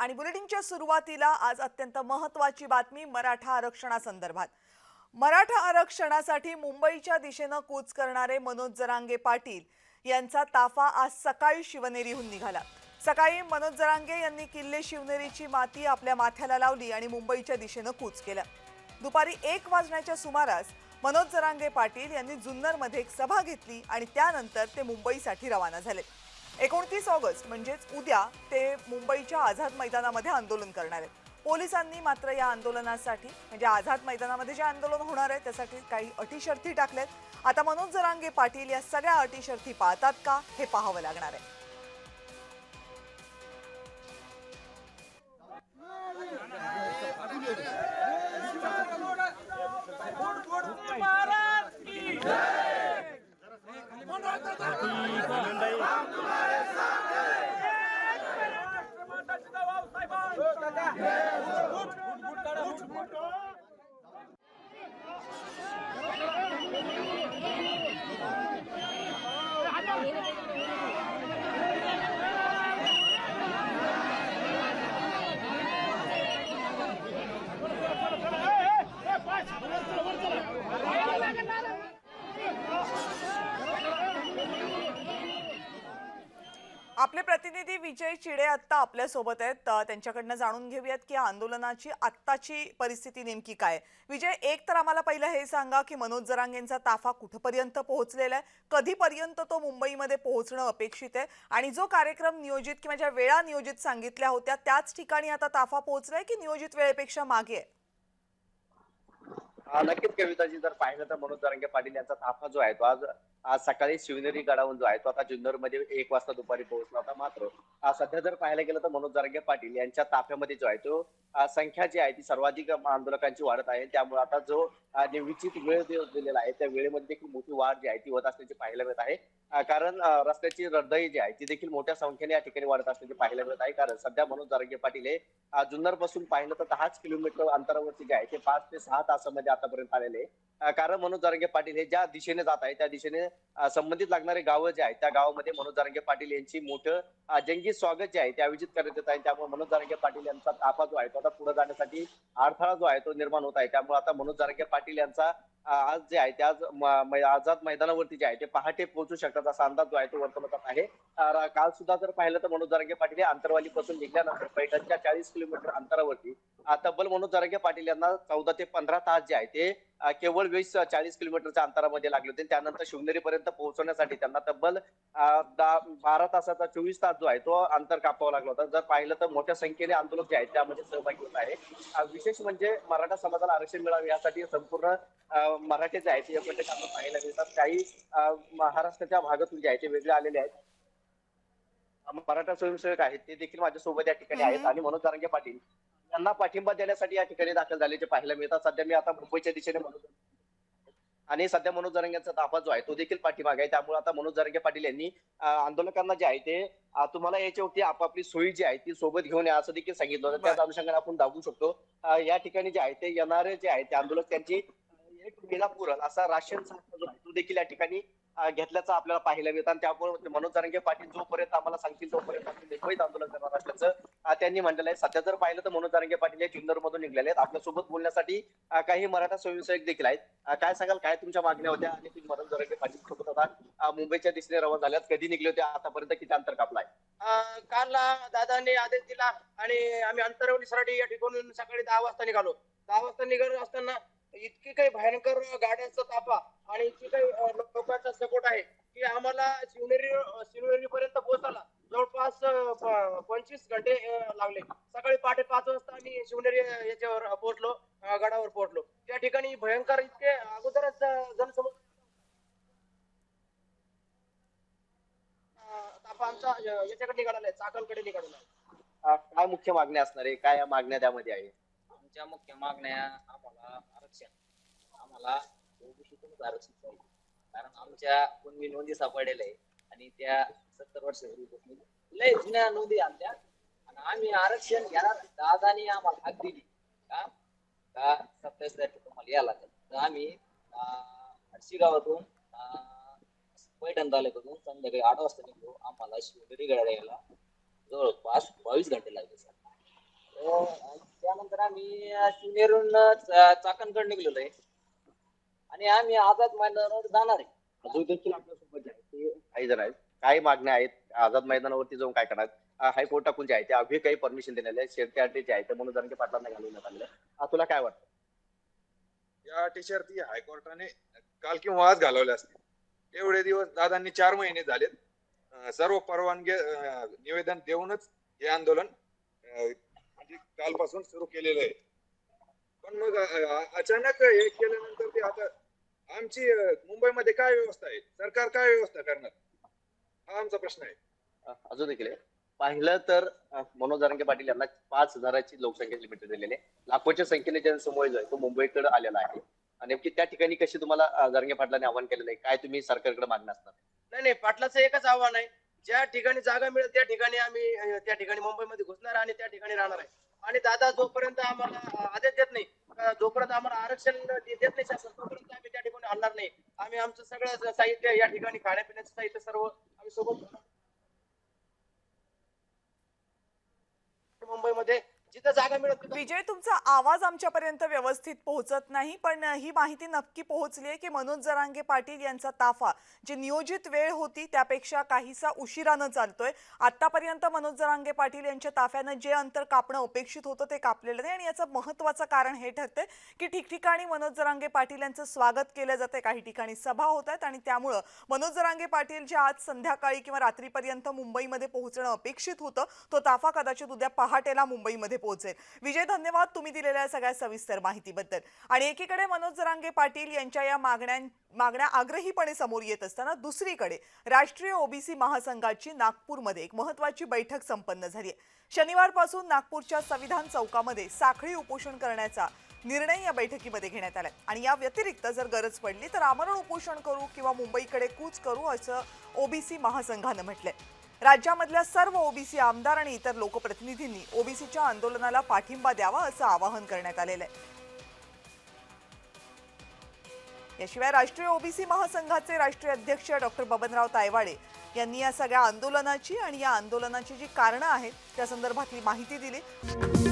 आणि बुलेटिनच्या सुरुवातीला आज अत्यंत महत्वाची बातमी मराठा आरक्षणासंदर्भात. मराठा आरक्षणासाठी मुंबईच्या दिशेनं कूच करणारे मनोज जरांगे पाटील यांचा ताफा आज सकाळी शिवनेरीहून निघाला. सकाळी मनोज जरांगे यांनी किल्ले शिवनेरीची माती आपल्या माथ्याला लावली आणि मुंबईच्या दिशेनं कूच केलं. दुपारी एक वाजण्याच्या सुमारास मनोज जरांगे पाटील यांनी जुन्नरमध्ये एक सभा घेतली आणि त्यानंतर ते मुंबईसाठी रवाना झाले. एकोणतीस ऑगस्ट म्हणजेच उद्या ते मुंबईच्या आझाद मैदानामध्ये आंदोलन करणार आहेत. पोलिसांनी मात्र या आंदोलनासाठी म्हणजे आझाद मैदानामध्ये जे आंदोलन होणार आहे त्यासाठी काही अटी शर्ती टाकल्यात. आता मनोज जरांगे पाटील या सगळ्या अटी शर्ती पाळतात का हे पाहावं लागणार आहे. आपले प्रतिनिधी विजय चिडे आत्ता आपल्यासोबत आहेत त्यांच्याकडनं जाणून घेऊयात की आंदोलनाची आत्ताची परिस्थिती नेमकी काय विजय एक तर आम्हाला पहिलं हे सांगा की मनोज जरांगेंचा ताफा कुठपर्यंत पोहोचलेला आहे? कधीपर्यंत तो मुंबईमध्ये पोहोचणं अपेक्षित आहे? आणि जो कार्यक्रम नियोजित किंवा ज्या वेळा नियोजित सांगितल्या होत्या त्याच ठिकाणी आता ताफा पोहोचलाय की नियोजित वेळेपेक्षा मागे आहे? नक्कीच कविताजी जर पाहिलं तर मनोज दरंगे पाटील यांचा ताफा जो आहे तो आज आज सकाळी शिवनेरी गडावरून जो आहे तो आता जुन्नरमध्ये एक वाजता दुपारी पोहोचला होता मात्र सध्या जर पाहायला गेलं तर मनोज दरंगे पाटील यांच्या ताफ्यामध्ये जो आहे तो संख्या जी आहे ती सर्वाधिक आंदोलकांची वाढत आहे. त्यामुळे आता जो निश्चित वेळ दिलेला आहे त्या वेळेमध्ये देखील मोठी वाढ जी आहे ती होत असल्याची पाहायला मिळत आहे. कारण रस्त्याची रद्दाई जी आहे ती देखील मोठ्या संख्येने या ठिकाणी वाढत असल्याची पाहायला मिळत आहे. कारण सध्या मनोज दरंगे पाटील हे जुन्नरपासून पाहिलं तर दहाच किलोमीटर अंतरावरती जे आहे ते पाच ते सहा तासामध्ये आतापर्यंत आलेले आहे. आ, कारण मनोज जारंगे पाटील हे ज्या दिशेने जात आहे त्या दिशेने संबंधित लागणारे गावं जे आहेत त्या गावामध्ये मनोज जारंगे पाटील यांची मोठं जंगी स्वागत जे आहे ते आयोजित करण्यात येत आहे. त्यामुळे मनोज जारंगे पाटील यांचा ताफा जो आहे तो आता पुढे जाण्यासाठी अडथळा जो आहे तो निर्माण होत आहे. त्यामुळे आता मनोज जारंगे पाटील यांचा आज जे आहे ते आज आझाद मैदानावरती जे आहे ते पहाटे पोहोचू शकतात. असा अंदाज जो आहे तो वर्तमानात आहे. काल सुद्धा जर पाहिलं तर मनोज जारंगे पाटील हे अंतरवाली पासून निघल्यानंतर पैठणच्या चाळीस किलोमीटर अंतरावरती तब्बल मनोज जारंगे पाटील यांना चौदा ते पंधरा तास जे आहे ते केवळ वीस चाळीस किलोमीटरच्या अंतरामध्ये लागले होते. त्यानंतर शिवनेरी पर्यंत पोहोचण्यासाठी त्यांना तब्बल बारा तासाचा चोवीस तास जो आहे तो अंतर कापावा लागला होता. जर पाहिलं तर मोठ्या संख्येने आंदोलक जे आहेत त्यामध्ये सहभागी होत आहे विशेष म्हणजे मराठा समाजाला आरक्षण मिळावे यासाठी संपूर्ण मराठे जे आहेत ते एकत्र काम पाहायला मिळतात. काही महाराष्ट्राच्या भागातून जे आहे ते वेगळे आलेले आहेत. मराठा स्वयंसेवक आहेत ते देखील माझ्यासोबत या ठिकाणी आहेत. आणि मनोज जारंगे पाटील यांना पाठिंबा देण्यासाठी या ठिकाणी दाखल झाल्याचे पाहायला मिळतात. सध्या मी आता मुंबईच्या दिशेने मनोज आणि सध्या मनोज जरंग्यांचा ताफा जो आहे तो देखील पाठीमागे आहे. त्यामुळे आता मनोज जरंगे पाटील यांनी आंदोलकांना जे आहे ते तुम्हाला याच्यावरती आपापली सोयी जी आहे ती सोबत घेऊन या असं देखील सांगितलं होतं. त्याच अनुषंगाने आपण दाखवू शकतो. या ठिकाणी जे आहे ते येणारे जे आहे ते आंदोलक त्यांची एक मेला पुरल असा राशन साठा जो आहे तो देखील या ठिकाणी घेतल्याचं आपल्याला पाहायला मिळतं. आणि त्यामुळे म्हणजे मनोज जरंगे पाटील जोपर्यंत आम्हाला सांगतील तोपर्यंत आपण मुंबईत आंदोलन करणार असल्याचं त्यांनी म्हटलेलं आहे. सध्या जर पाहिलं तर मनोज जरंगे पाटील हे जुन्नर मधून निघलेले आहेत. आपल्यासोबत बोलण्यासाठी काही मराठा स्वयंसेवक देखील आहेत. काय सांगाल? काय तुमच्या मागण्या होत्या? आणि तुम्ही मनोज जरंगे पाटील सोबत होता मुंबईच्या दिशेने रवाना झाल्यात. कधी निघले होते? आतापर्यंत किती अंतर कापलाय? अं, काल दादांनी आदेश दिला आणि आम्ही अंतरवलीसाठी या ठिकाणून सकाळी दहा वाजता निघालो. दहा वाजता निघत असताना इतकी काही भयंकर गाड्यांचा ताफा आणि इतकी काही लोकांचा सपोर्ट आहे की आम्हाला शिवनेरी शिवनेरी पर्यंत पोहोचायला जवळपास पंचवीस घंटे लागले. सकाळी पहाटे पाच वाजता आम्ही शिवनेरी याच्यावर पोहोचलो गडावर पोहोचलो. त्या ठिकाणी भयंकर इतके अगोदरच अं, जनसमूह ताफा आमचा याच्याकडे निघालेला आहे चाकणकडे निघालेला आहे. काय मुख्य मागण्या असणार आहे? काय मागण्या त्यामध्ये आहे? आमच्या मुख्य मागण्या आम्हाला आरक्षण आम्हाला ओबीसीतूनच आरक्षण पाहिजे. कारण आमच्या पूर्वी नोंदी सापडलेल्या आहे आणि त्या सत्तर वर्षापूर्वीपासून लय जुन्या नोंदी आमच्या. आणि आम्ही आरक्षण घेणार. दादानी आम्हाला हाक दिली. का? का सत्तावीस तारखेला तुम्हाला यायला लागेल. तर आम्ही अं, हडशी गावातून अं, पैठण तालुक्यातून संध्याकाळी आठ वाजता निघलो. आम्हाला शिवनेरी गडाला यायला जवळपास बावीस घंटे लागले सर आम्ही शिवनेरून चाकणकडे निघलेलो आहे आणि आम्ही आझाद मैदानावर जाणार आहे. अजून देखील आपल्यासोबत जे आहे ते काही जण आहेत. काही मागण्या आहेत. आझाद मैदानावरती जाऊन काय करणार? हायकोर्ट टाकून जे आहे ते अभि काही परमिशन दिलेले आहे शेतकरी जे आहे ते म्हणून जरांगे पाटलांना घालवण्यात आलेलं आहे तुला काय वाटतं? या अटी शर्ती हायकोर्टाने काल किंवा आज घालवल्या असतील. एवढे दिवस दादांनी चार महिने झालेत. सर्व परवानगी निवेदन देऊनच हे आंदोलन कालपासून सुरू केलेलं आहे. पण मग अचानक हे केल्यानंतर ते आता आमची मुंबईमध्ये काय व्यवस्था आहे? सरकार काय व्यवस्था करणार? हा आमचा प्रश्न आहे. अजून देखील आहे. पाहिलं तर मनोज जरांगे पाटील यांना पाच हजाराची लोकसंख्या लिमिट दिलेली आहे. लाखोच्या संख्येने जनसमूह जो आहे तो मुंबईकडे आलेला आहे. आणि नेमकी त्या ठिकाणी कशी तुम्हाला जरांगे पाटलांनी आवाहन केलेलं आहे? काय तुम्ही सरकारकडे मागणं असणार? नाही नाही पाटलाचं एकच आव्हान आहे. ज्या ठिकाणी जागा मिळेल त्या ठिकाणी आम्ही त्या ठिकाणी मुंबईमध्ये घुसणार आणि त्या ठिकाणी राहणार आहे. आणि दादा जोपर्यंत आम्हाला आदेश देत नाही जोपर्यंत आम्हाला आरक्षण देत नाही शासन तोपर्यंत आम्ही त्या ठिकाणी हलणार नाही. आम्ही आमचं सगळं साहित्य या ठिकाणी खाण्यापिण्याचं साहित्य सर्व आम्ही सोबत मुंबईमध्ये जिथे जागा मिळत विजय तुमचा आवाज आमच्यापर्यंत व्यवस्थित पोहोचत नाही पण ही माहिती नक्की पोहोचली आहे की मनोज जरांगे पाटील यांचा ताफा जी नियोजित वेळ होती त्यापेक्षा काहीसा उशिरानं चालतोय. आतापर्यंत मनोज जरांगे पाटील यांच्या ताफ्यानं जे अंतर कापणं अपेक्षित होतं ते कापलेलं नाही आणि याचं महत्वाचं कारण हे ठरतंय की ठिकठिकाणी मनोज जरांगे पाटील यांचं स्वागत केलं जातंय. काही ठिकाणी सभा होत आहेत आणि त्यामुळं मनोज जरांगे पाटील जे आज संध्याकाळी किंवा रात्रीपर्यंत मुंबईमध्ये पोहोचणं अपेक्षित होतं तो ताफा कदाचित उद्या पहाटेला मुंबईमध्ये पोहोचेल. विजय धन्यवाद तुम्ही दिलेल्या सगळ्या सविस्तर माहितीबद्दल. आणि एकीकडे मनोज जरांगे पाटील यांच्या या मागण्या मागण्या आग्रहीपणे समोर येत असताना दुसरीकडे राष्ट्रीय ओबीसी महासंघाची नागपूरमध्ये एक महत्वाची बैठक संपन्न झाली आहे शनिवारपासून नागपूरच्या संविधान चौकामध्ये साखळी उपोषण करण्याचा निर्णय या बैठकीमध्ये घेण्यात आलाय. आणि या व्यतिरिक्त जर गरज पडली तर आमरण उपोषण करू किंवा मुंबईकडे कूच करू असं ओबीसी महासंघानं म्हटलंय. राज्यामधल्या सर्व ओबीसी आमदार आणि इतर लोकप्रतिनिधींनी ओबीसीच्या आंदोलनाला पाठिंबा द्यावा असं आवाहन करण्यात आलेलं आहे. याशिवाय राष्ट्रीय ओबीसी महासंघाचे राष्ट्रीय अध्यक्ष डॉक्टर बबनराव तायवाडे यांनी या सगळ्या आंदोलनाची आणि या आंदोलनाची जी कारणं आहेत त्या संदर्भातली माहिती दिली.